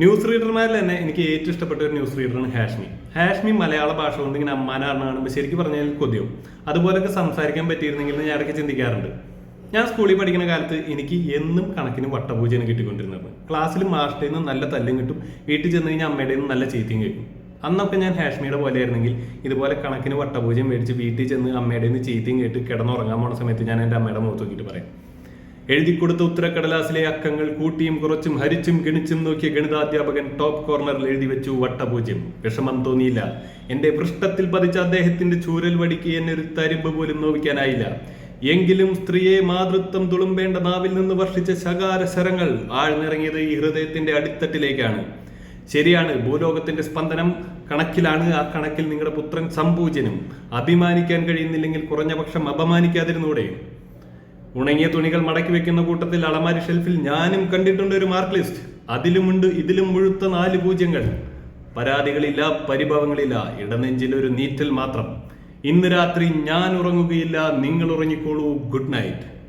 News റീഡർമാരിൽ തന്നെ എനിക്ക് ഏറ്റവും ഇഷ്ടപ്പെട്ട ഒരു ന്യൂസ് റീഡറാണ് ഹാഷ്മി. ഹാഷ്മി മലയാള ഭാഷ കൊണ്ട് ഇങ്ങനെ അമ്മാനാണെന്ന് കാണുമ്പോൾ ശരിക്കും പറഞ്ഞാൽ കൊതിയും അതുപോലൊക്കെ സംസാരിക്കാൻ പറ്റിയിരുന്നെങ്കിൽ ഞാൻ ഇടയ്ക്ക് ചിന്തിക്കാറുണ്ട്. ഞാൻ സ്കൂളിൽ പഠിക്കുന്ന കാലത്ത് എനിക്ക് എന്നും കണക്കിന് വട്ടപൂജയാണ് കിട്ടിക്കൊണ്ടിരുന്നത്. ക്ലാസ്സിൽ മാസ്റ്ററിൽ നല്ല തല്ലും കിട്ടും വീട്ടിൽ ചെന്ന് കഴിഞ്ഞാൽ അമ്മയുടെ നിന്ന് നല്ല ചീത്തയും കിട്ടും അന്നൊക്കെ ഞാൻ ഹാഷ്മിയുടെ പോലെ ആയിരുന്നെങ്കിൽ ഇതുപോലെ കണക്കിന് വട്ടപൂജയും മേടിച്ച് വീട്ടിൽ ചെന്ന് അമ്മയുടെ നിന്ന് ചീത്തയും കേട്ട് കിടന്നുറങ്ങാൻ പോണ സമയത്ത് ഞാൻ എന്റെ അമ്മയുടെ മുഖത്ത് നോക്കിയിട്ട് പറയും എഴുതിക്കൊടുത്ത ഉത്തരക്കടലാസിലെ അക്കങ്ങൾ കൂട്ടിയും കുറച്ചും ഹരിച്ചും ഗണിച്ചും നോക്കിയ ഗണിതാധ്യാപകൻ ടോപ്പ് കോർണറിൽ എഴുതി വെച്ചു വട്ടപൂജ്യം. വിഷമം തോന്നിയില്ല. എന്റെ പൃഷ്ഠത്തിൽ പതിച്ച അദ്ദേഹത്തിന്റെ ചൂരൽ വടിക്ക് എന്നെ ഒരു തരിമ്പ് പോലും നോവിക്കാനായില്ല. എങ്കിലും സ്ത്രീയെ മാതൃത്വം തുളുമ്പേണ്ട നാവിൽ നിന്ന് വർഷിച്ച ശകാര ശരങ്ങൾ ആഴ്ന്നിറങ്ങിയത് ഈ ഹൃദയത്തിന്റെ അടിത്തട്ടിലേക്കാണ്. ശരിയാണ് ഭൂലോകത്തിന്റെ സ്പന്ദനം കണക്കിലാണ്. ആ കണക്കിൽ നിങ്ങളുടെ പുത്രൻ സംപൂജനും അഭിമാനിക്കാൻ കഴിയുന്നില്ലെങ്കിൽ കുറഞ്ഞ പക്ഷം അപമാനിക്കാതിരുന്നൂടെ. ഉണങ്ങിയ തുണികൾ മടക്കി വെക്കുന്ന കൂട്ടത്തിൽ അളമാരി ഷെൽഫിൽ ഞാനും കണ്ടിട്ടുണ്ട് ഒരു മാർക്ക് ലിസ്റ്റ് അതിലുമുണ്ട് ഇതിലും മുഴുത്ത നാല് പൂജ്യങ്ങൾ. പരാതികളില്ല പരിഭവങ്ങളില്ല. ഇടനെഞ്ചിൽ ഒരു നീറ്റൽ മാത്രം. ഇന്ന് രാത്രി ഞാൻ ഉറങ്ങുകയില്ല നിങ്ങൾ ഉറങ്ങിക്കോളൂ. Good night